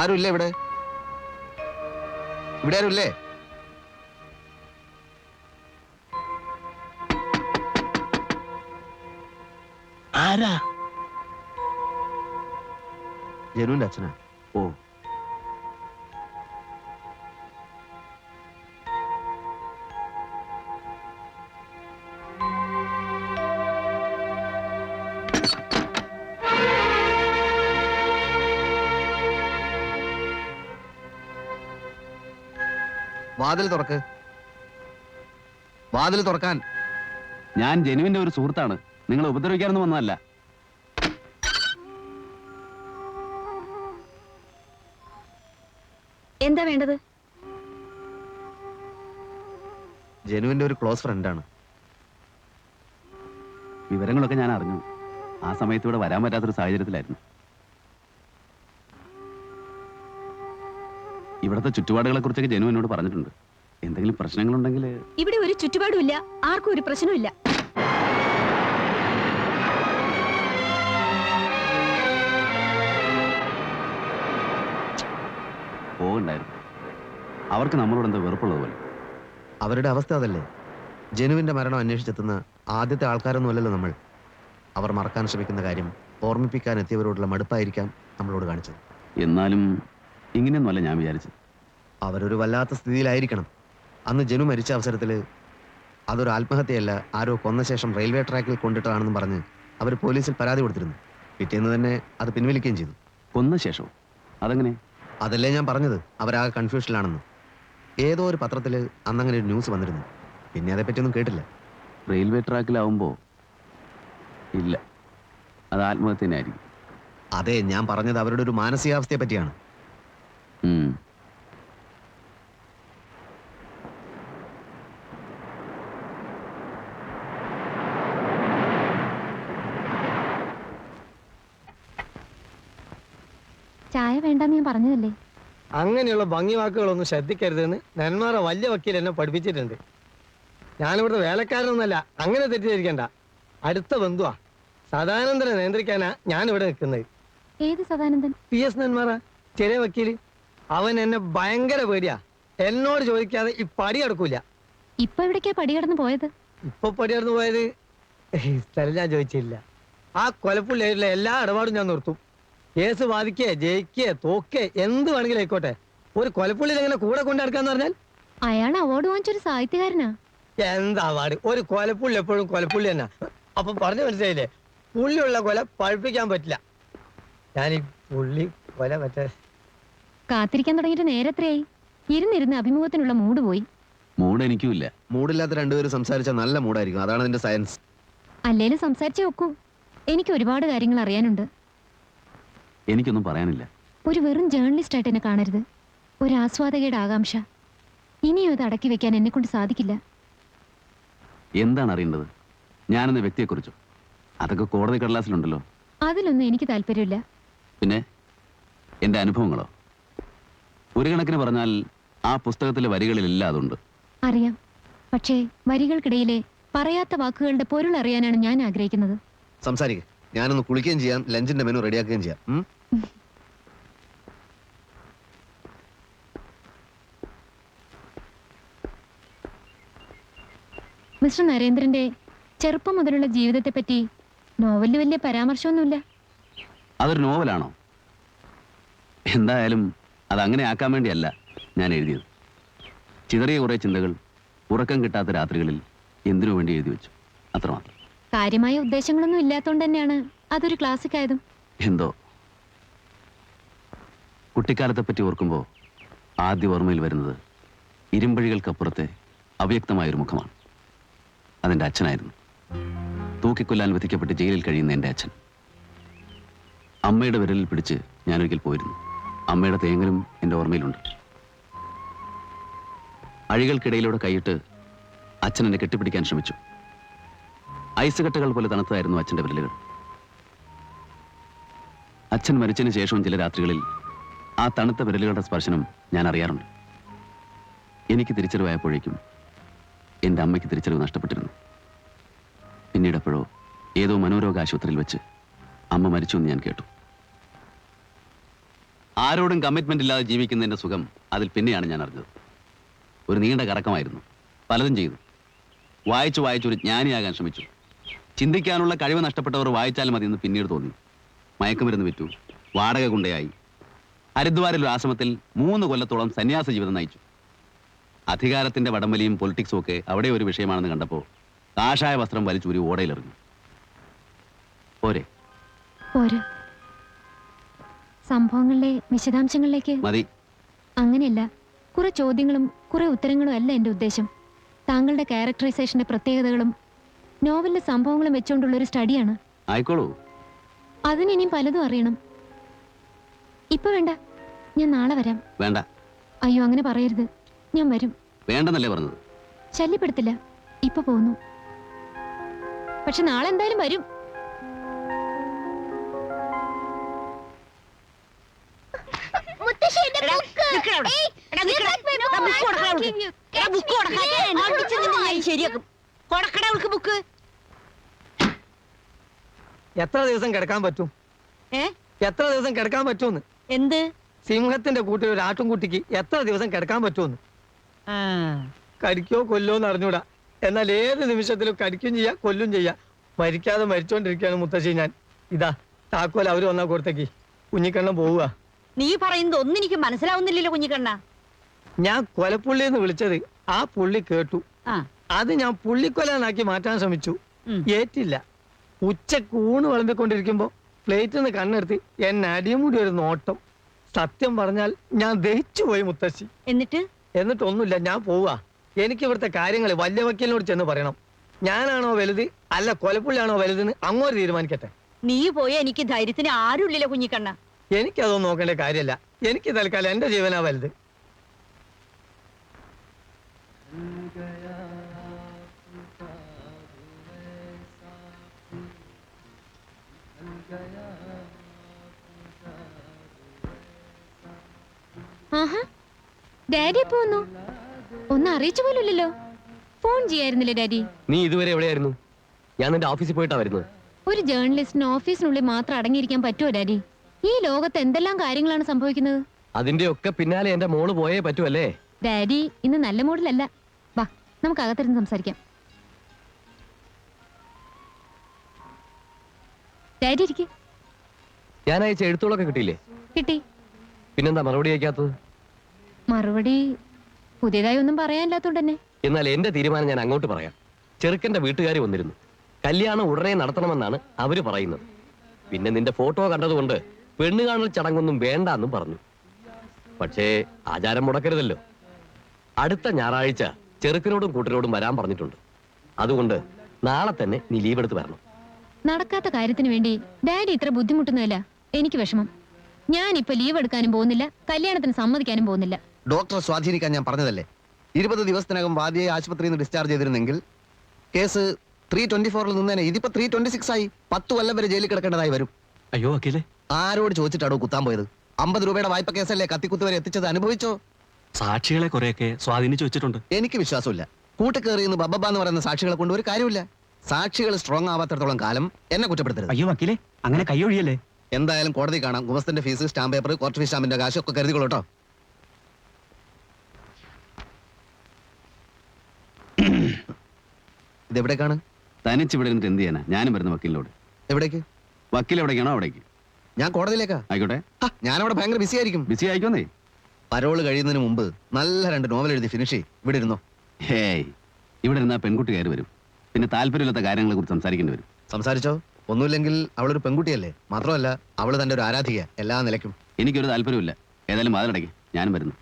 ആരും ഇല്ലേ ഇവിടെ? ഇവിടെ ആരും ഇല്ലേ ആരാ? ജനുവിന്റെ അച്ഛനാ. ഓ. വാതിൽ തുറക്ക്. വാതിൽ തുറക്കാൻ. ഞാൻ ജനുവിന്റെ ഒരു സുഹൃത്താണ്. നിങ്ങൾ ഉപദ്രവിക്കാനൊന്നും വന്നതല്ല. എന്താ വേണ്ടത്? ജനുവിന്റെ ഒരു ക്ലോസ് ഫ്രണ്ടാണ്. വിവരങ്ങളൊക്കെ ഞാൻ അറിഞ്ഞു. ആ സമയത്തൂടെ ഇവിടെ വരാൻ പറ്റാത്തൊരു സാഹചര്യത്തിലായിരുന്നു. ഇവിടുത്തെ ചുറ്റുപാടുകളെ കുറിച്ചൊക്കെ ജനു എന്നോട് പറഞ്ഞിട്ടുണ്ട്. എന്തെങ്കിലും പ്രശ്നങ്ങളുണ്ടെങ്കിൽ ഇവിടെ ഒരു ചുറ്റുപാടുമില്ല. ആർക്കും ഒരു പ്രശ്നമില്ല പോകണ്ടായിരുന്നു. അവർക്ക് നമ്മളോട് എന്താ വെറുപ്പുള്ളത് പോലെ? അവരുടെ അവസ്ഥ അതല്ലേ? ജനുവിന്റെ മരണം അന്വേഷിച്ചെത്തുന്ന ആദ്യത്തെ ആൾക്കാരൊന്നുമല്ലല്ലോ നമ്മൾ. അവർ മറക്കാൻ ശ്രമിക്കുന്ന കാര്യം ഓർമ്മിപ്പിക്കാൻ എത്തിയവരോടുള്ള മടുപ്പായിരിക്കാം നമ്മളോട് കാണിച്ചത്. എന്നാലും ഇങ്ങനെയൊന്നുമല്ല ഞാൻ വിചാരിച്ചത്. അവരൊരു വല്ലാത്ത സ്ഥിതിയിലായിരിക്കണം. അന്ന് ജനു മരിച്ച അവസരത്തിൽ അതൊരു ആത്മഹത്യയല്ല ആരോ കൊന്ന ശേഷം റെയിൽവേ ട്രാക്കിൽ കൊണ്ടിട്ടതാണെന്ന് പറഞ്ഞ് അവർ പോലീസിൽ പരാതി കൊടുത്തിരുന്നു. പിറ്റേന്ന് തന്നെ അത് പിൻവലിക്കുകയും ചെയ്തു. കൊന്ന ശേഷം? അതെങ്ങനെ? അതല്ലേ ഞാൻ പറഞ്ഞത്. അവരാകെ കൺഫ്യൂഷനിലാണെന്ന്. ഏതോ ഒരു പത്രത്തിൽ അന്നങ്ങനെ ഒരു ന്യൂസ് വന്നിരുന്നു. പിന്നെ അതേപ്പറ്റിയൊന്നും കേട്ടില്ല. റെയിൽവേ ട്രാക്കിലാവുമ്പോൾ ഇല്ല. അത് ആത്മഹത്യനായിരിക്കും അതെ ഞാൻ പറഞ്ഞത് അവരുടെ ഒരു മാനസികാവസ്ഥയെ പറ്റിയാണ് ഉം. ചായ വേണ്ടെന്ന് ഞാൻ പറഞ്ഞതല്ലേ അങ്ങനെയുള്ള ഭംഗി വാക്കുകളൊന്നും ശ്രദ്ധിക്കരുതെന്ന് നന്മാറ വലിയ വക്കീൽ എന്നെ പഠിപ്പിച്ചിട്ടുണ്ട്. ഞാനിവിടുത്തെ വേലക്കാരനൊന്നല്ല അങ്ങനെ തെറ്റിദ്ധരിക്കണ്ട. അടുത്ത ബന്ധുവാ. സദാനന്ദനെ നിയന്ത്രിക്കാനാ ഞാനിവിടെ നിൽക്കുന്നത്. ഏത് സദാനന്ദൻ? പി എസ് നന്മാറ ചെറിയ വക്കീൽ. അവൻ എന്നെ ഭയങ്കര പേടിയാ. എന്നോട് ചോദിക്കാതെ ഈ പടി കടക്കൂല. ഇപ്പൊ എവിടേക്കാ പടി കടന്നു പോയത്? ഇപ്പൊ പടി കടന്നു പോയത്? സ്ഥലം ഞാൻ ചോദിച്ചില്ല. ആ കൊലപ്പുള്ള എല്ലാ ഇടപാടും ഞാൻ നിർത്തും. കേസ് വാദിക്കേ ജയിക്കേ തോക്കേ എന്ത് വേണമെങ്കിലും ആയിക്കോട്ടെ. ഒരു കൊലപ്പുള്ളി എങ്ങനെ കൂടെ കൊണ്ടു നടക്കാന്ന് പറഞ്ഞാൽ? അയാൾ അവാർഡ് വാങ്ങിച്ചൊരു സാഹിത്യകാരനാ. എന്താ അവാർഡ് ഒരു കൊലപ്പുള്ളി എപ്പോഴും കൊലപ്പുള്ളി തന്നെ. അപ്പൊ പറഞ്ഞു മനസ്സിലായില്ലേ? പുള്ളിയുള്ള കൊല പഴുപ്പിക്കാൻ പറ്റില്ല. ഞാൻ ഈ പുള്ളി കൊല മറ്റേ കാത്തിരിക്കാൻ തുടങ്ങിയിട്ട് നേരത്രയായി? ഇരുന്നിരുന്ന് അഭിമുഖത്തിനുള്ള മൂഡ് പോയി. മൂഡ് എനിക്കും ഇല്ല. മൂടില്ലാത്ത രണ്ടുപേരും സംസാരിച്ച നല്ല മൂടായിരിക്കും അതാണ് അതിന്റെ സയൻസ് അല്ലേലും സംസാരിച്ചു നോക്കൂ എനിക്ക് ഒരുപാട് കാര്യങ്ങൾ അറിയാനുണ്ട്. എനിക്കൊന്നും പറയാനില്ല. ഒരു വെറും ജേർണലിസ്റ്റ് ആയിട്ട് എന്നെ കാണരുത്. ഒരു ആസ്വാദകയുടെ ആകാംക്ഷ. ഇനിയും അത് അടക്കി വെക്കാൻ എന്നെ കൊണ്ട് സാധിക്കില്ല. എന്താണ് അറിയേണ്ടത് ഞാനെന്ന വ്യക്തിയെക്കുറിച്ചോ? അതൊക്കെ കോടതി കടലാസിലുണ്ടല്ലോ. അതിലൊന്നും എനിക്ക് താല്പര്യമില്ല. പിന്നെ എന്റെ അനുഭവങ്ങളോ? ഒരു കണക്കിന് പറഞ്ഞാൽ ആ പുസ്തകത്തിലെ വരികളിലെല്ലാം അതുണ്ട്. അറിയാം. പക്ഷേ വരികൾക്കിടയിലെ പറയാത്ത വാക്കുകളുടെ പൊരുൾ അറിയാനാണ് ഞാൻ ആഗ്രഹിക്കുന്നത്. സംസാരിക്കുക ഞാനൊന്ന് കുളിക്കുകയും ചെയ്യാം ലഞ്ചിന്റെ മെനു റെഡിയാക്കുകയും ചെയ്യാം. ഉം? മിസ്റ്റർ നരേന്ദ്രന്റെ ചെറുപ്പം മുതലുള്ള ജീവിതത്തെ പറ്റി നോവലിൽ വലിയ പരാമർശമൊന്നുമില്ല. അതൊരു നോവലാണോ? എന്തായാലും അത് അങ്ങനെ ആക്കാൻ വേണ്ടിയല്ല ഞാൻ എഴുതിയത്. ചിതറിയ കുറേ ചിന്തകൾ ഉറക്കം കിട്ടാത്ത രാത്രികളിൽ എന്തിനു വേണ്ടി എഴുതി വെച്ചു? അത്രമാത്രം. കാര്യമായ ഉദ്ദേശങ്ങളൊന്നും ഇല്ലാത്തതുകൊണ്ട് തന്നെയാണ് അതൊരു ക്ലാസിക് ആയതും എന്തോ? കുട്ടിക്കാലത്തെ പറ്റി ഓർക്കുമ്പോൾ ആദ്യ ഓർമ്മയിൽ വരുന്നത് ഇരുമ്പഴികൾക്കപ്പുറത്തെ അവ്യക്തമായൊരു മുഖമാണ്. അതെന്റെ അച്ഛനായിരുന്നു. തൂക്കിക്കൊല്ലാൻ വിധിക്കപ്പെട്ട് ജയിലിൽ കഴിയുന്ന എന്റെ അച്ഛൻ. അമ്മയുടെ വിരലിൽ പിടിച്ച് ഞാനൊരിക്കൽ പോയിരുന്നു. അമ്മയുടെ തേങ്ങലും എന്റെ ഓർമ്മയിലുണ്ട്. അഴികൾക്കിടയിലൂടെ കൈയിട്ട് അച്ഛൻ എന്നെ കെട്ടിപ്പിടിക്കാൻ ശ്രമിച്ചു. ഐസ് കട്ടകൾ പോലെ തണുത്തതായിരുന്നു അച്ഛന്റെ വിരലുകൾ. അച്ഛൻ മരിച്ചതിന് ശേഷവും ചില രാത്രികളിൽ ആ തണുത്ത വിരലുകളുടെ സ്പർശനം ഞാൻ അറിയാറുണ്ട്. എനിക്ക് തിരിച്ചറിവായപ്പോഴേക്കും എന്റെ അമ്മയ്ക്ക് തിരിച്ചറിവ് നഷ്ടപ്പെട്ടിരുന്നു. പിന്നീട് എപ്പോഴോ ഏതോ മനോരോഗ ആശുപത്രിയിൽ വെച്ച് അമ്മ മരിച്ചു എന്ന് ഞാൻ കേട്ടു. ആരോടും കമ്മിറ്റ്മെന്റ് ഇല്ലാതെ ജീവിക്കുന്നതിന്റെ സുഖം അതിൽ പിന്നെയാണ് ഞാൻ അറിഞ്ഞത്. ഒരു നീണ്ട കറക്കമായിരുന്നു. പലതും ചെയ്തു. വായിച്ചു വായിച്ചു ഒരു ജ്ഞാനിയാകാൻ ശ്രമിച്ചു. ചിന്തിക്കാനുള്ള കഴിവ് നഷ്ടപ്പെട്ടവർ വായിച്ചാൽ മതി എന്ന് പിന്നീട് തോന്നി. മയക്കുമരുന്ന് വിറ്റു. വാടക കൊണ്ടയായി ഹരിദ്വാരിൽ ഒരു ആശ്രമത്തിൽ മൂന്ന് കൊല്ലത്തോളം സന്യാസ ജീവിതം നയിച്ചു. അധികാരത്തിന്റെ വടംവലിയും പൊളിറ്റിക്സും ഒക്കെ അവിടെ ഒരു വിഷയമാണെന്ന് കണ്ടപ്പോൾ കാഷായ വസ്ത്രം വലിച്ചൂരി ഓടയിലെറിഞ്ഞു പോരെ. പോരാ. സംഭവങ്ങളിലെ വിശദാംശങ്ങളിലേക്ക്. മതി. അങ്ങനെയല്ല കുറെ ചോദ്യങ്ങളും കുറെ ഉത്തരങ്ങളും അല്ല എന്റെ ഉദ്ദേശം. താങ്കളുടെ ക്യാരക്ടറൈസേഷന്റെ പ്രത്യേകതകളും നോവലിന്റെ സംഭവങ്ങളും വെച്ചുകൊണ്ടുള്ള ഒരു സ്റ്റഡിയാണ് ആയിക്കോളൂ. അതിനിനിയും പലതും അറിയണം. ഇപ്പൊ വേണ്ട. ഞാൻ നാളെ വരാം. വേണ്ട. അയ്യോ അങ്ങനെ പറയരുത്. ഞാൻ വരും. വേണ്ടെന്നല്ലേ പറഞ്ഞത്? ശല്യപ്പെടുത്തില്ല. ഇപ്പൊ പോന്നു. പക്ഷെ നാളെ എന്തായാലും വരും. എത്ര ദിവസം കിടക്കാൻ പറ്റും? ഏ? എത്ര ദിവസം കിടക്കാൻ പറ്റുമെന്ന്? എന്ത്? സിംഹത്തിന്റെ കൂട്ടിൽ ഒരു ആട്ടുംകുട്ടിക്ക് എത്ര ദിവസം കിടക്കാൻ പറ്റുമെന്ന്. കടിക്കോ കൊല്ലോ എന്ന് അറിഞ്ഞൂടാ. എന്നാൽ ഏത് നിമിഷത്തിലും കടിക്കും ചെയ്യാ കൊല്ലും ചെയ്യാ. മരിക്കാതെ മരിച്ചോണ്ടിരിക്കുകയാണ് മുത്തശ്ശി ഞാൻ. ഇതാ താക്കോൽ അവർ വന്നാ കൊടുത്തേക്ക്. കുഞ്ഞിക്കണ്ണം പോവുക. നീ പറയുന്നത് ഒന്നും എനിക്ക് മനസ്സിലാവുന്നില്ലല്ലോ കുഞ്ഞിക്കണ്ണ. ഞാൻ കൊലപ്പുള്ളി എന്ന് വിളിച്ചത് ആ പുള്ളി കേട്ടു. അത് ഞാൻ പുള്ളിക്കൊലാക്കി മാറ്റാൻ ശ്രമിച്ചു. ഏറ്റില്ല. ഉച്ച കൂണ് വിളമ്പിക്കൊണ്ടിരിക്കുമ്പോ പ്ലേറ്റിൽ നിന്ന് കണ്ണെടുത്ത് എന്നെ അടിയും കൂടി ഒരു നോട്ടം. സത്യം പറഞ്ഞാൽ ഞാൻ ദഹിച്ചു പോയി മുത്തശ്ശി. എന്നിട്ട്? എന്നിട്ടൊന്നുമില്ല ഞാൻ പോവാ. എനിക്ക് ഇവിടുത്തെ കാര്യങ്ങൾ വല്യ വക്കീലിനോട് ചെന്ന് പറയണം. ഞാനാണോ വലുത് അല്ല കൊലപ്പുള്ളിയാണോ വലുതെന്ന് അങ്ങോട്ട് തീരുമാനിക്കട്ടെ. നീ പോയ എനിക്ക് ധൈര്യത്തിന് ആരുമില്ലല്ലോ കുഞ്ഞിക്കണ്ണ. എനിക്കതൊന്നും നോക്കേണ്ട കാര്യമല്ല. എനിക്ക് തൽക്കാലം എന്റെ ജീവനാ വലുത്. ആഹാ. ഡാഡി പോന്നു ഒന്ന് അറിയിച്ചു പോലുമില്ലല്ലോ. Phone ചെയ്യായിരുന്നില്ലേ daddy? നീ ഇതുവരെ എവിടെയായിരുന്നു? ഞാൻ നിന്റെ ഓഫീസിൽ പോയിട്ടാ വരുന്നത്. ഒരു ജേർണലിസ്റ്റിന് ഓഫീസിനുള്ളിൽ മാത്രം അടങ്ങിയിരിക്കാൻ പറ്റുമോ ഡാഡി? ഈ ലോകത്ത് എന്തെല്ലാം കാര്യങ്ങളാണ് സംഭവിക്കുന്നത്? അതിന്റെ ഒക്കെ പിന്നാലെ എന്റെ മോൾ പോയേ പറ്റുമല്ലേ ഡാഡി ഇന്ന് നല്ല മൂഡിലല്ല. വാ നമുക്ക് അകത്തിരുന്ന് സംസാരിക്കാം. ഡാഡി ഇരിക്കെ. ഞാൻ അയച്ച എഴുത്തുകളൊക്കെ കിട്ടിയില്ലേ? കിട്ടി. പിന്നെന്താ മറുപടി അയക്കാത്തത്? മറുപടി പുതിയതായി ഒന്നും പറയാനില്ലാത്തോണ്ട് തന്നെ എന്നാൽ എന്റെ തീരുമാനം ഞാൻ അങ്ങോട്ട് പറയാം. ചെറുക്കന്റെ വീട്ടുകാർ വന്നിരുന്നു. കല്യാണം ഉടനെ നടത്തണമെന്നാണ് അവർ പറയുന്നത്. പിന്നെ നിന്റെ ഫോട്ടോ കണ്ടതുകൊണ്ട് പെണ്ണ് കാണൽ ചടങ്ങൊന്നും വേണ്ട എന്നും പറഞ്ഞു. പക്ഷേ ആചാരം മുടക്കരുതല്ലോ. അടുത്ത ഞായറാഴ്ച ചെറുക്കനോടും കൂട്ടരോടും വരാൻ പറഞ്ഞിട്ടുണ്ട്. അതുകൊണ്ട് നാളെ തന്നെ നീ ലീവ് എടുത്ത് വരണം. നടക്കാത്ത കാര്യത്തിന് വേണ്ടി ഡാഡി ഇത്ര ബുദ്ധിമുട്ടുന്നതല്ല. എനിക്ക് വിഷമം. ഞാൻ ഇപ്പൊ ലീവ് എടുക്കാനും പോകുന്നില്ല കല്യാണത്തിന് സമ്മതിക്കാനും പോകുന്നില്ല. ഡോക്ടറെ സ്വാധീനിക്കാൻ ഞാൻ പറഞ്ഞതല്ലേ? ഇരുപത് ദിവസത്തിനകം വാദിയെ ആശുപത്രിയിൽ നിന്ന് ഡിസ്ചാർജ് ചെയ്തിരുന്നെങ്കിൽ കേസ് ത്രീ ട്വന്റി ഫോറിൽ നിന്നേനെ ഇതിപ്പോ ത്രീ ട്വന്റി സിക്സ് ആയി. പത്ത് കൊല്ലം വരെ ജയിലിൽ കിടക്കേണ്ടതായി വരും. അയ്യോ അഖിലേ. ആരോട് ചോദിച്ചിട്ടാണോ കുത്താൻ പോയത്? അമ്പത് രൂപയുടെ വായ്പ കേസല്ലേ കത്തിക്കുത്ത് വരെ എത്തിച്ചത് അനുഭവിച്ചോ? സാക്ഷികളെ കുറെയൊക്കെ സ്വാധീനിച്ചു വെച്ചിട്ടുണ്ട്. എനിക്ക് വിശ്വാസമില്ല. കൂട്ടുകയറി എന്ന് ബബ്ബ എന്ന് പറയുന്ന സാക്ഷികളെ കൊണ്ട് ഒരു കാര്യമില്ല. സാക്ഷികൾ സ്ട്രോങ് ആവാത്തടത്തോളം കാലം എന്നെ കുറ്റപ്പെടുത്തരുത്. അയ്യോ അഖിലേ അങ്ങനെ കൈയൊഴിയല്ലേ എന്തായാലും കോടതി കാണാം. ഗുമസ്തന്റെ fees stamp paper court fees സ്റ്റാമ്പിന്റെ കാശ് കാശൊക്കെ കരുതിക്കൊള്ളട്ടോ ഇതെവിടേക്കാണ് തനിച്ച് ഇവിടെ ഇരുന്നിട്ട് എന്ത് ചെയ്യാനാ? ഞാനും വരുന്ന വക്കീലിനോട്. എവിടേക്ക്? വക്കീൽ എവിടേക്കാണോ അവിടേക്ക്. ഞാൻ കോടതിയിലേക്കാ. ആയിക്കോട്ടെ. ഞാനവിടെ ഭയങ്കര ബിസി ആയിരിക്കും. ബിസി ആയിക്കോന്നേ. പരോൾ കഴിയുന്നതിന് മുമ്പ് നല്ല രണ്ട് നോവൽ എഴുതി ഫിനിഷ് ഇവിടെ ഇരുന്നോ? ഹേയ് ഇവിടെ ഇരുന്നാ പെൺകുട്ടി കയറി വരും. പിന്നെ താല്പര്യമില്ലാത്ത കാര്യങ്ങളെ കുറിച്ച് സംസാരിക്കേണ്ടി വരും. സംസാരിച്ചോ? ഒന്നുമില്ലെങ്കിൽ അവളൊരു പെൺകുട്ടിയല്ലേ? മാത്രമല്ല അവൾ തന്റെ ഒരു ആരാധിക എല്ലാ നിലയ്ക്കും. എനിക്കൊരു താല്പര്യമില്ല ഏതായാലും വാതിലടയ്ക്ക് ഞാനും വരുന്നു.